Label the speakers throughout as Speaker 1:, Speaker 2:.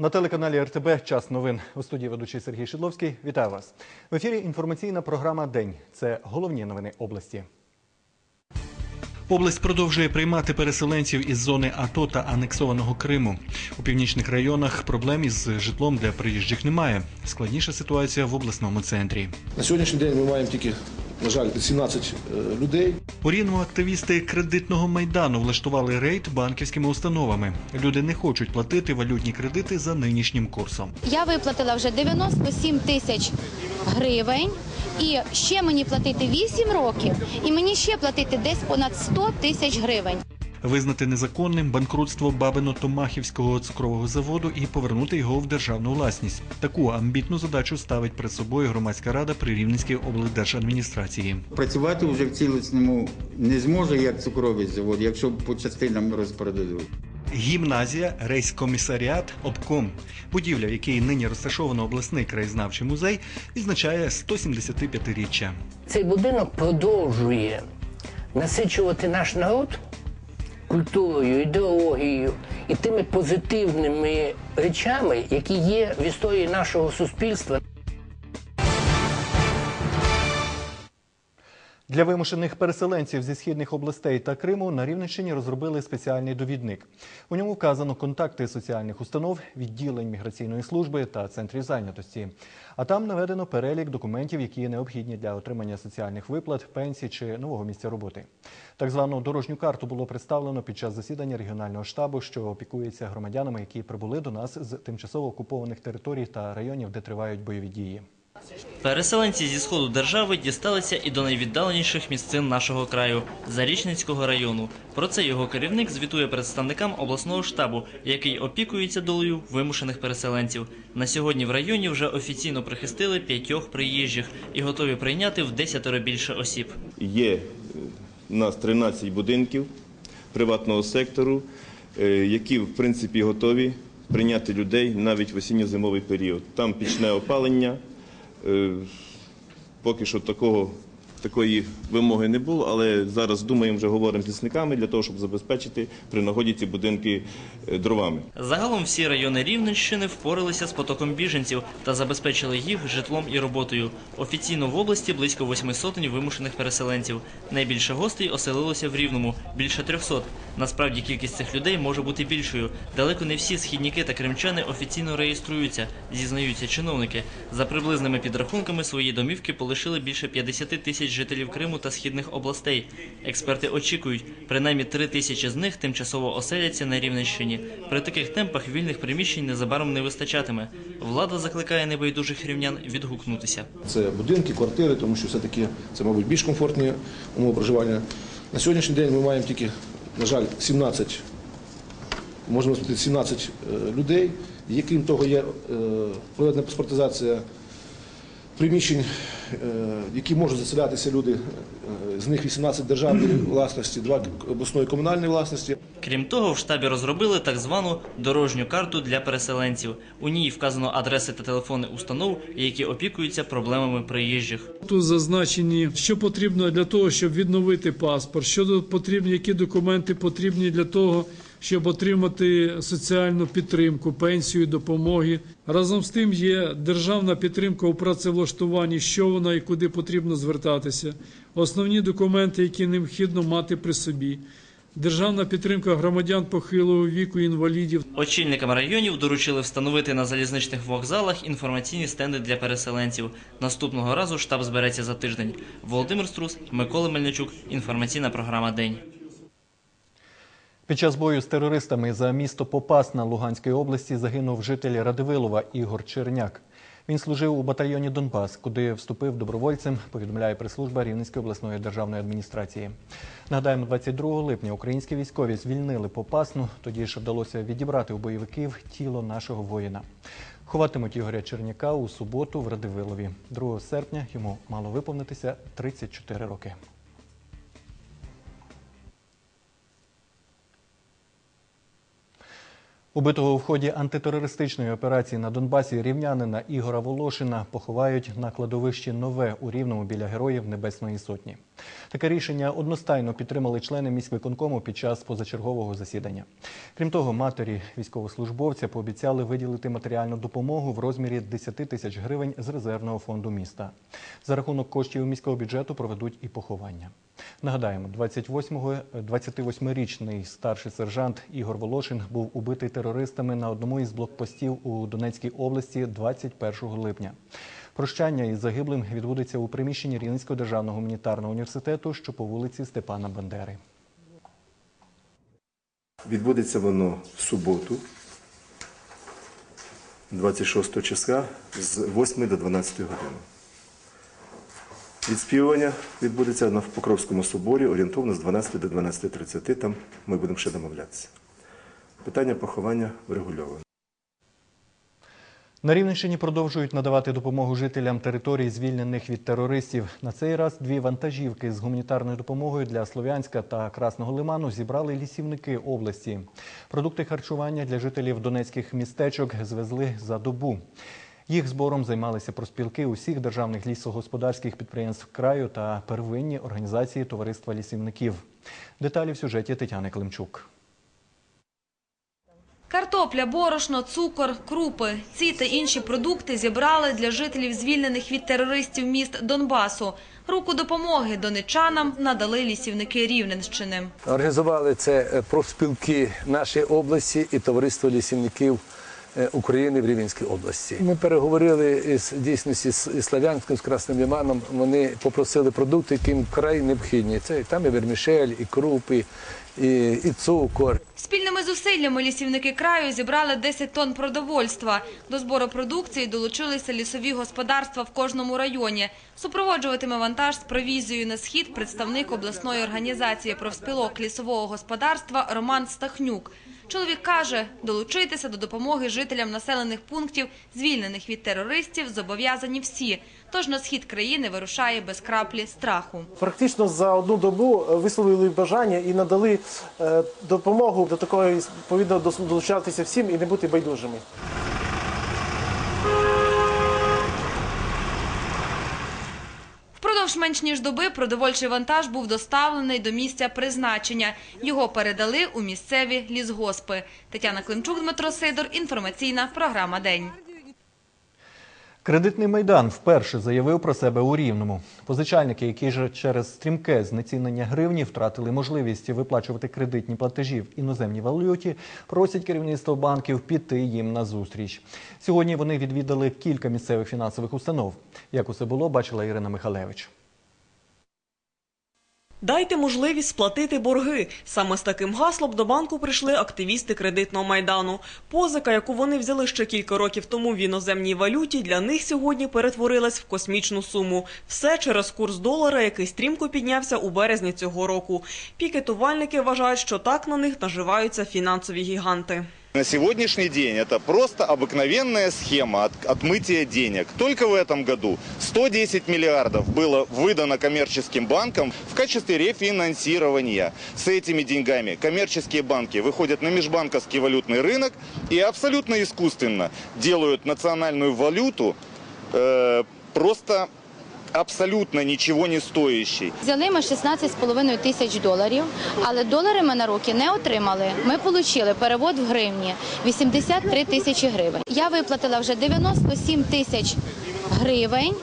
Speaker 1: На телеканалі РТБ час новин у студії ведучий Сергій Шидловський. Вітаю вас в ефірі. Інформаційна програма День. Це головні новини області. Область продовжує приймати переселенців із зони АТО та анексованого Криму. У північних районах проблем із житлом для приїжджих немає. Складніша ситуація в обласному центрі.
Speaker 2: На сьогоднішній день ми маємо тільки, на жаль, 17 е, людей.
Speaker 1: У Рівному активісти кредитного майдану влаштували рейд банківськими установами. Люди не хочуть платити валютні кредити за нинішнім курсом.
Speaker 3: Я виплатила вже 97 тисяч гривень. І ще мені платити 8 років, і мені ще платити десь понад 100 тисяч гривень.
Speaker 1: Визнати незаконним банкрутство Бабино-Томахівського цукрового заводу і повернути його в державну власність. Таку амбітну задачу ставить перед собою громадська рада при Рівненській облдержадміністрації.
Speaker 4: Працювати вже в цілісному не зможе як цукровий завод, якщо по частинам розпродадуть.
Speaker 1: Гімназія, рейскомісаріат, обком. Будівля, в якій нині розташовано обласний краєзнавчий музей, відзначає 175-річчя.
Speaker 5: Цей будинок продовжує насичувати наш народ культурою, ідеологією і тими позитивними речами, які є в історії нашого суспільства.
Speaker 1: Для вимушених переселенців зі східних областей та Криму на Рівненщині розробили спеціальний довідник. У ньому вказано контакти соціальних установ, відділень міграційної служби та центрів зайнятості. А там наведено перелік документів, які необхідні для отримання соціальних виплат, пенсій чи нового місця роботи. Так звану дорожню карту було представлено під час засідання регіонального штабу, що опікується громадянами, які прибули до нас з тимчасово окупованих територій та районів, де тривають бойові дії.
Speaker 6: Переселенці зі сходу держави дісталися і до найвіддаленіших місцин нашого краю Зарічницького району. Про це його керівник звітує представникам обласного штабу, який опікується долею вимушених переселенців. На сьогодні в районі вже офіційно прихистили п'ятьох приїжджих і готові прийняти в десятеро більше осіб.
Speaker 7: Є е, у нас 13 будинків приватного сектору, е, які в принципі готові прийняти людей навіть в осінньо-зимовий період. Там пічне опалення. Е, Поки що такого, такої вимоги не було, але зараз думаємо, вже говоримо з лісниками для того, щоб забезпечити при нагоді ці будинки е, дровами.
Speaker 6: Загалом всі райони Рівненщини впоралися з потоком біженців та забезпечили їх житлом і роботою. Офіційно в області близько восьми сотень вимушених переселенців. Найбільше гостей оселилося в Рівному – більше трьохсот. Насправді кількість цих людей може бути більшою. Далеко не всі східніки та кримчани офіційно реєструються, зізнаються чиновники. За приблизними підрахунками свої домівки полишили більше 50 тисяч жителів Криму та східних областей. Експерти очікують, принаймні 3 тисячі з них тимчасово оселяться на Рівненщині. При таких темпах вільних приміщень незабаром не вистачатиме. Влада закликає небайдужих рівнян відгукнутися.
Speaker 2: Це будинки, квартири, тому що все-таки це, мабуть, більш комфортні умови проживання. На сьогоднішній день ми маємо тільки, на жаль, 17, можемо сказати, 17 е, людей. Крім того, є е, проведена паспортизація приміщень, е, які можуть заселятися люди. Е, З них 18 державної власності, 2 обласної комунальної власності.
Speaker 6: Крім того, в штабі розробили так звану дорожню карту для переселенців. У ній вказано адреси та телефони установ, які опікуються проблемами приїжджих.
Speaker 8: Тут зазначені, що потрібно для того, щоб відновити паспорт, що потрібно, які документи потрібні для того, щоб отримати соціальну підтримку, пенсію, допомоги. Разом з тим є державна підтримка у працевлаштуванні, що вона і куди потрібно звертатися, основні документи, які необхідно мати при собі. Державна підтримка громадян похилого віку, інвалідів
Speaker 6: Очільникам районів доручили встановити на залізничних вокзалах інформаційні стенди для переселенців. Наступного разу штаб збереться за тиждень. Володимир Струс, Микола Мельничук. Інформаційна програма День.
Speaker 1: Під час бою з терористами за місто Попасна Луганської області загинув житель Радивилова Ігор Черняк. Він служив у батальйоні Донбас, куди вступив добровольцем, повідомляє прес-служба Рівненської обласної державної адміністрації. Нагадаємо, 22 липня українські військові звільнили Попасну. Тоді ж вдалося відібрати у бойовиків тіло нашого воїна. Ховатимуть Ігоря Черняка у суботу в Радивилові. 2 серпня йому мало виповнитися 34 роки. Убитого в ході антитерористичної операції на Донбасі рівнянина Ігора Волошина поховають на кладовищі Нове у Рівному біля Героїв Небесної Сотні. Таке рішення одностайно підтримали члени міськвиконкому під час позачергового засідання. Крім того, матері військовослужбовця пообіцяли виділити матеріальну допомогу в розмірі 10 тисяч гривень з резервного фонду міста. За рахунок коштів міського бюджету проведуть і поховання. Нагадаємо, 28-го 28-річний старший сержант Ігор Волошин був убитий терористами на одному із блокпостів у Донецькій області 21 липня. Прощання із загиблим відбудеться у приміщенні Рівненського державного гуманітарного університету, що по вулиці Степана Бандери.
Speaker 9: Відбудеться воно в суботу, 26 числа з 8 до 12 години. Відспівування відбудеться на Покровському соборі орієнтовно з 12 до 12.30. Там ми будемо ще домовлятися. Питання поховання врегульовано.
Speaker 1: На Рівненщині продовжують надавати допомогу жителям територій, звільнених від терористів. На цей раз дві вантажівки з гуманітарною допомогою для Слов'янська та Красного Лиману зібрали лісівники області. Продукти харчування для жителів донецьких містечок звезли за добу. Їх збором займалися проспілки усіх державних лісогосподарських підприємств краю та первинні організації товариства лісівників. Деталі в сюжеті Тетяни Климчук.
Speaker 10: Картопля, борошно, цукор, крупи – ці та інші продукти зібрали для жителів звільнених від терористів міст Донбасу. Руку допомоги донечанам надали лісівники Рівненщини.
Speaker 11: Організували це е, профспілки нашої області і товариство лісівників України в Рівненській області. Ми переговорили із дійсності з Славянським, з Красним Лиманом. Вони попросили продукти, які їм вкрай необхідні. Це там і вермішель, і крупи, і, і цукор.
Speaker 10: Спільними зусиллями лісівники краю зібрали 10 тонн продовольства. До збору продукції долучилися лісові господарства в кожному районі. Супроводжуватиме вантаж з провізією на схід представник обласної організації профспілок лісового господарства Роман Стахнюк. Чоловік каже, долучитися до допомоги жителям населених пунктів, звільнених від терористів, зобов'язані всі. Тож на схід країни вирушає без краплі страху.
Speaker 12: Практично за одну добу е, висловили бажання і надали е, допомогу до такої відповідно долучатися всім і не бути байдужими.
Speaker 10: Впродовж менш ніж доби продовольчий вантаж був доставлений до місця призначення. Його передали у місцеві лісгоспи. Тетяна Климчук, Дмитро Сидор. Інформаційна програма День.
Speaker 1: Кредитний майдан вперше заявив про себе у Рівному. Позичальники, які ж через стрімке знецінення гривні втратили можливість виплачувати кредитні платежі в іноземній валюті, просять керівництво банків піти їм на зустріч. Сьогодні вони відвідали кілька місцевих фінансових установ. Як усе було, бачила Ірина Михалевич.
Speaker 13: Дайте можливість сплатити борги. Саме з таким гаслом до банку прийшли активісти кредитного майдану. Позика, яку вони взяли ще кілька років тому в іноземній валюті, для них сьогодні перетворилась в космічну суму. Все через курс долара, який стрімко піднявся у березні цього року. Пікетувальники вважають, що так на них наживаються фінансові гіганти.
Speaker 14: На сегодняшний день это просто обыкновенная схема от, отмытия денег. Только в этом году 110 миллиардов было выдано коммерческим банкам в качестве рефинансирования. С этими деньгами коммерческие банки выходят на межбанковский валютный рынок и абсолютно искусственно делают национальную валюту э, просто абсолютно нічого не стоящий.
Speaker 3: Взяли ми 16,5 тисяч доларів, але долари ми на руки не отримали. Ми отримали перевод в гривні 83 тисячі гривень. Я виплатила вже 97 тисяч гривень.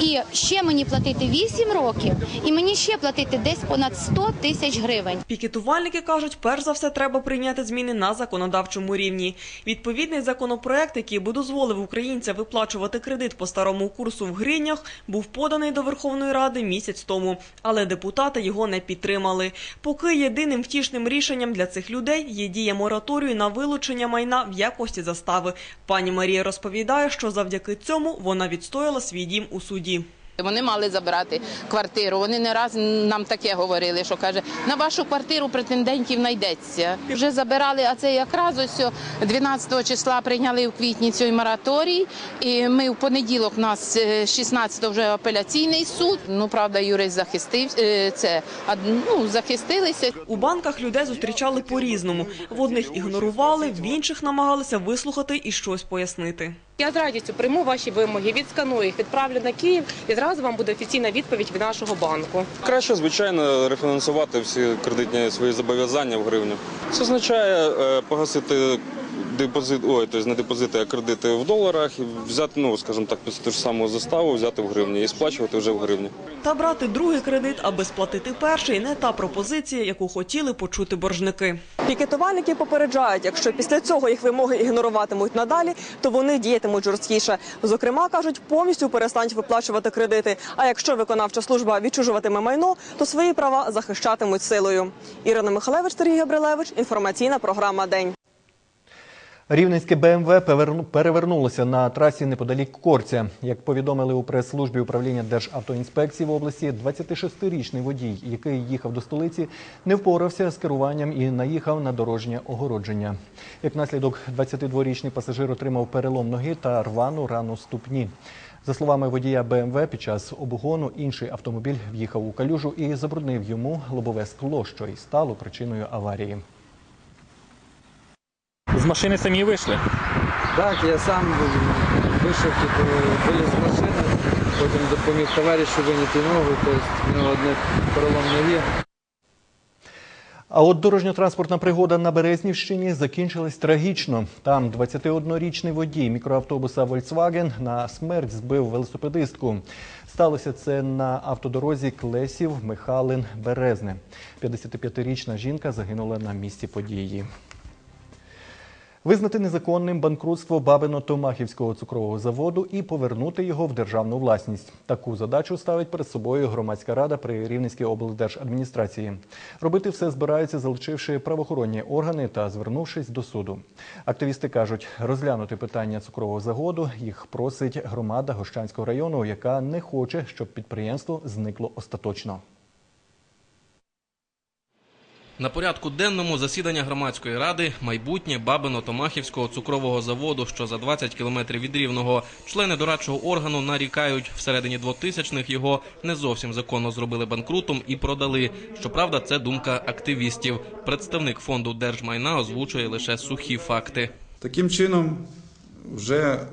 Speaker 3: І ще мені платити 8 років, і мені ще платити десь понад 100 тисяч гривень.
Speaker 13: Пікетувальники кажуть, перш за все треба прийняти зміни на законодавчому рівні. Відповідний законопроект, який би дозволив українцям виплачувати кредит по старому курсу в гривнях, був поданий до Верховної Ради місяць тому, але депутати його не підтримали. Поки єдиним втішним рішенням для цих людей є дія мораторію на вилучення майна в якості застави. Пані Марія розповідає, що завдяки цьому вона відстояла свій дім у суді.
Speaker 15: люди Вони мали забирати квартиру. Вони не раз нам таке говорили, що каже, на вашу квартиру претендентів знайдеться. Вже забирали, а це якраз ось 12 числа прийняли в квітні цей мораторій. І ми в понеділок у нас 16 вже апеляційний суд. Ну правда, юрист захистив е, це. а, Ну захистилися.
Speaker 13: У банках людей зустрічали по-різному. В одних ігнорували, в інших намагалися вислухати і щось пояснити.
Speaker 16: Я з радістю прийму ваші вимоги, відсканую їх, відправлю на Київ і зразу одразу вам буде офіційна відповідь від нашого банку.
Speaker 17: Краще, звичайно, рефінансувати всі кредитні свої зобов'язання в гривню. Це означає е, погасити депозит, ой, тобто не депозити, а кредити в доларах і взяти, ну скажімо так, ту ж саму заставу, взяти в гривні і сплачувати вже в гривні.
Speaker 13: Та брати другий кредит, аби сплатити перший, не та пропозиція, яку хотіли почути боржники. Пікетувальники попереджають, якщо після цього їх вимоги ігноруватимуть надалі, то вони діятимуть жорсткіше. Зокрема, кажуть, повністю перестануть виплачувати кредити. А якщо виконавча служба відчужуватиме майно, то свої права захищатимуть силою. Ірина Михалевич, Сергій Габрилевич. Інформаційна програма День.
Speaker 1: Рівненське БМВ переверну- перевернулося на трасі неподалік Корця. Як повідомили у прес-службі управління Державтоінспекції в області, 26-річний водій, який їхав до столиці, не впорався з керуванням і наїхав на дорожнє огородження. Як наслідок, 22-річний пасажир отримав перелом ноги та рвану рану ступні. За словами водія БМВ, під час обгону інший автомобіль в'їхав у калюжу і забруднив йому лобове скло, що й стало причиною аварії.
Speaker 18: З машини самі вийшли?
Speaker 19: Так, я сам вийшов, типу, виліз з машини, потім допоміг товаришу виняти ногу, тобто в нього одне перелом ноги.
Speaker 1: А от дорожньо-транспортна пригода на Березнівщині закінчилась трагічно. Там 21-річний водій мікроавтобуса Volkswagen на смерть збив велосипедистку. Сталося це на автодорозі Клесів Михалин Березне. 55-річна жінка загинула на місці події. Визнати незаконним банкрутство Бабино-Томахівського цукрового заводу і повернути його в державну власність. Таку задачу ставить перед собою громадська рада при Рівненській облдержадміністрації. Робити все збираються, залучивши правоохоронні органи та звернувшись до суду. Активісти кажуть, розглянути питання цукрового заводу їх просить громада Гощанського району, яка не хоче, щоб підприємство зникло остаточно.
Speaker 20: На порядку денному засідання громадської ради майбутнє Бабино-Томахівського цукрового заводу, що за 20 кілометрів від Рівного. Члени дорадчого органу нарікають, всередині 2000-х його не зовсім законно зробили банкрутом і продали. Щоправда, це думка активістів. Представник фонду держмайна озвучує лише сухі факти.
Speaker 21: Таким чином, вже е,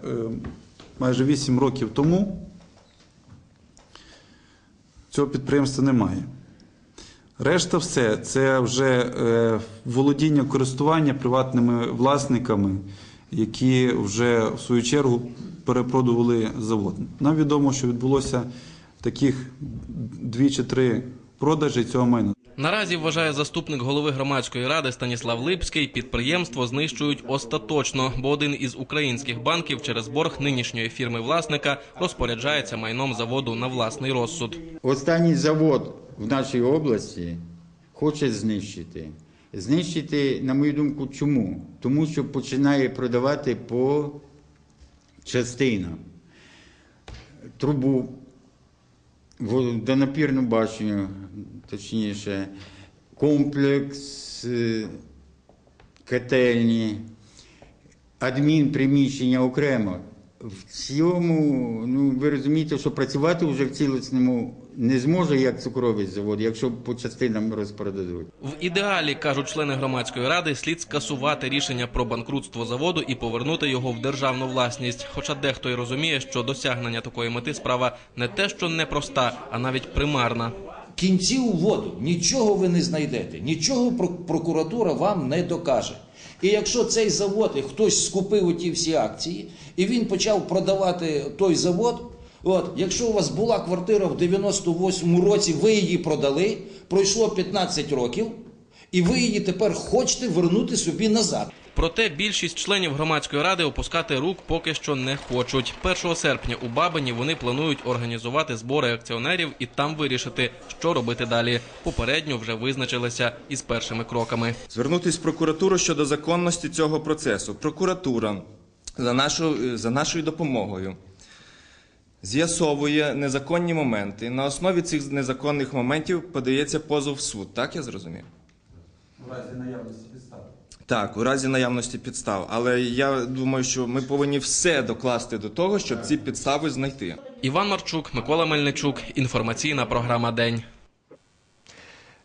Speaker 21: майже 8 років тому цього підприємства немає. Решта все це вже е, володіння користування приватними власниками, які вже в свою чергу перепродували завод. Нам відомо, що відбулося таких дві чи три продажі цього майна.
Speaker 20: Наразі вважає заступник голови громадської ради Станіслав Липський. Підприємство знищують остаточно, бо один із українських банків через борг нинішньої фірми власника розпоряджається майном заводу на власний розсуд.
Speaker 4: Останній завод в нашій області хоче знищити. Знищити, на мою думку, чому? Тому що починає продавати по частинам. Трубу, водонапірну башню, точніше, комплекс, е, котельні, адмінприміщення окремо. В цьому, ну ви розумієте, що працювати вже в цілісному не зможе як цукровий завод, якщо по частинам розпродадуть.
Speaker 20: В ідеалі кажуть члени громадської ради, слід скасувати рішення про банкрутство заводу і повернути його в державну власність. Хоча дехто й розуміє, що досягнення такої мети справа не те, що непроста, а навіть примарна.
Speaker 22: кінці у воду нічого ви не знайдете, нічого прок- прокуратура вам не докаже. І якщо цей завод і хтось скупив оті всі акції, і він почав продавати той завод. От, якщо у вас була квартира в 98-му році, ви її продали, пройшло 15 років, і ви її тепер хочете вернути собі назад.
Speaker 20: Проте більшість членів громадської ради опускати рук поки що не хочуть. 1 серпня у Бабині вони планують організувати збори акціонерів і там вирішити, що робити далі. Попередньо вже визначилися із першими кроками.
Speaker 7: Звернутися в прокуратуру щодо законності цього процесу. Прокуратура за, нашу, за нашою допомогою з'ясовує незаконні моменти. На основі цих незаконних моментів подається позов в суд. Так я зрозумів?
Speaker 21: У разі наявності підстав.
Speaker 7: Так, у разі наявності підстав. Але я думаю, що ми повинні все докласти до того, щоб ці підстави знайти.
Speaker 20: Іван Марчук, Микола Мельничук. Інформаційна програма День.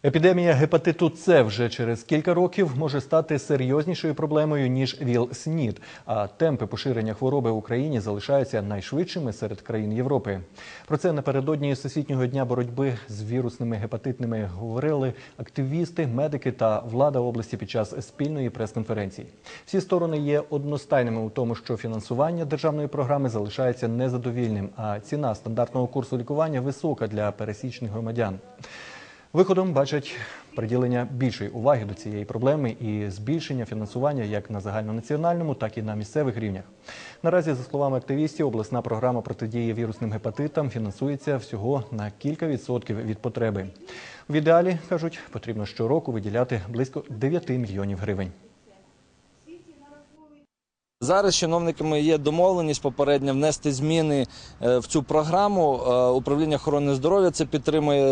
Speaker 1: Епідемія гепатиту С вже через кілька років може стати серйознішою проблемою ніж ВІЛ-СНІД, а темпи поширення хвороби в Україні залишаються найшвидшими серед країн Європи. Про це напередодні Всесвітнього дня боротьби з вірусними гепатитними говорили активісти, медики та влада області під час спільної прес-конференції. Всі сторони є одностайними у тому, що фінансування державної програми залишається незадовільним, а ціна стандартного курсу лікування висока для пересічних громадян. Виходом бачать приділення більшої уваги до цієї проблеми і збільшення фінансування як на загальнонаціональному, так і на місцевих рівнях. Наразі, за словами активістів, обласна програма протидії вірусним гепатитам фінансується всього на кілька відсотків від потреби. В ідеалі кажуть, потрібно щороку виділяти близько 9 мільйонів гривень.
Speaker 23: Зараз чиновниками є домовленість попередньо внести зміни е, в цю програму. Е, Управління охорони здоров'я це підтримує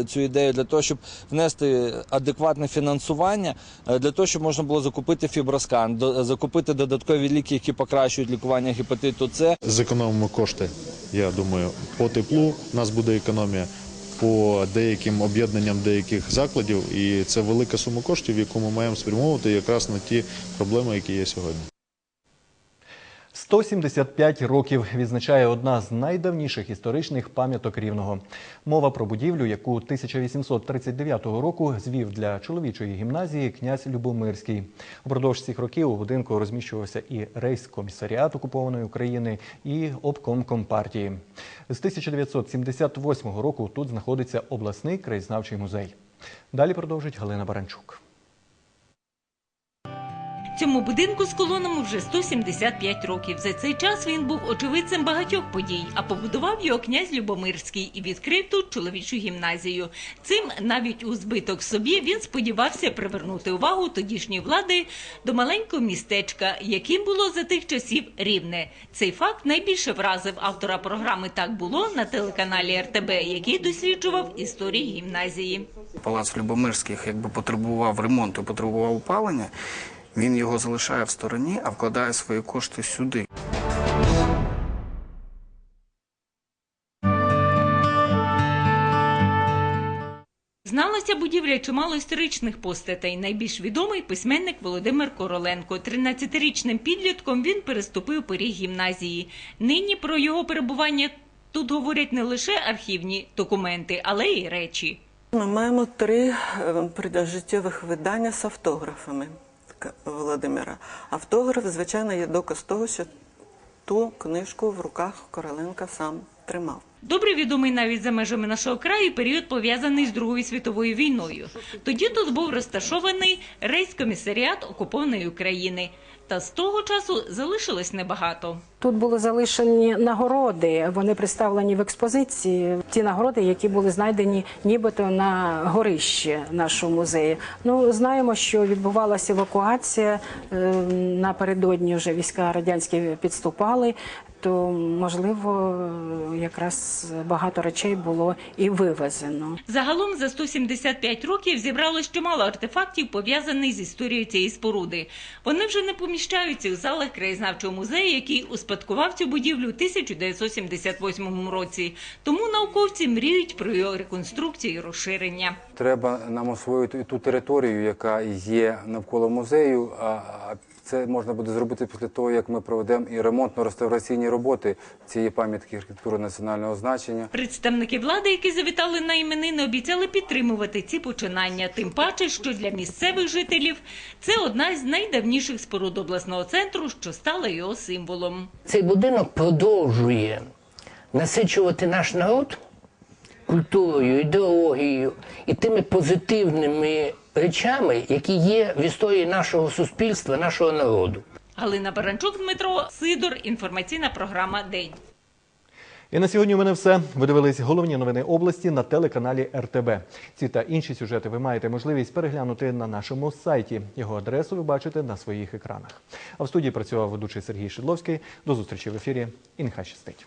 Speaker 23: е, цю ідею для того, щоб внести адекватне фінансування, для того, щоб можна було закупити фіброскан, закупити додаткові ліки, які покращують лікування гепатиту С.
Speaker 18: Зекономимо кошти, я думаю, по теплу. У нас буде економія по деяким об'єднанням деяких закладів, і це велика сума коштів, яку ми маємо спрямовувати якраз на ті проблеми, які є сьогодні.
Speaker 1: 175 років відзначає одна з найдавніших історичних пам'яток Рівного. Мова про будівлю, яку 1839 року звів для чоловічої гімназії князь Любомирський. Упродовж цих років у будинку розміщувався і рейс-комісаріат окупованої України, і обком компартії. З 1978 року тут знаходиться обласний краєзнавчий музей. Далі продовжить Галина Баранчук.
Speaker 24: Цьому будинку з колонами вже 175 років. За цей час він був очевидцем багатьох подій, а побудував його князь Любомирський і відкрив тут чоловічу гімназію. Цим навіть у збиток собі він сподівався привернути увагу тодішньої влади до маленького містечка, яким було за тих часів рівне. Цей факт найбільше вразив автора програми Так було на телеканалі РТБ, який досліджував історію гімназії.
Speaker 25: Палац Любомирських якби потребував ремонту, потребував опалення. Він його залишає в стороні, а вкладає свої кошти сюди.
Speaker 24: Зналася будівля чимало історичних постатей. Найбільш відомий письменник Володимир Короленко. 13-річним підлітком він переступив поріг гімназії. Нині про його перебування тут говорять не лише архівні документи, але й речі.
Speaker 26: Ми маємо три е, життєвих видання з автографами К- Володимира. Автограф, звичайно, є доказ того, що ту книжку в руках Короленка сам тримав.
Speaker 24: Добре відомий навіть за межами нашого краю період пов'язаний з Другою світовою війною. Тоді тут був розташований рейс-комісаріат окупованої України. Та з того часу залишилось небагато.
Speaker 27: Тут були залишені нагороди. Вони представлені в експозиції. Ті нагороди, які були знайдені нібито на горищі нашого музею. Ну знаємо, що відбувалася евакуація е, напередодні. Вже війська радянські підступали. То можливо, якраз багато речей було і вивезено.
Speaker 24: Загалом за 175 років зібралось чимало артефактів, пов'язаних з історією цієї споруди. Вони вже не поміщаються у залах краєзнавчого музею, який успадкував цю будівлю у 1978 році. Тому науковці мріють про його реконструкцію і розширення.
Speaker 28: Треба нам освоїти ту територію, яка є навколо музею. А це можна буде зробити після того, як ми проведемо і ремонтно-реставраційні роботи цієї пам'ятки архітектури національного значення.
Speaker 24: Представники влади, які завітали на іменини, обіцяли підтримувати ці починання. Тим паче, що для місцевих жителів це одна з найдавніших споруд обласного центру, що стала його символом.
Speaker 29: Цей будинок продовжує насичувати наш народ культурою, ідеологією і тими позитивними речами, які є в історії нашого суспільства, нашого народу.
Speaker 24: Галина Баранчук, Дмитро Сидор. Інформаційна програма День.
Speaker 1: І на сьогодні у мене все. Ви дивились головні новини області на телеканалі РТБ. Ці та інші сюжети ви маєте можливість переглянути на нашому сайті. Його адресу ви бачите на своїх екранах. А в студії працював ведучий Сергій Шидловський. До зустрічі в ефірі і нехай щастить.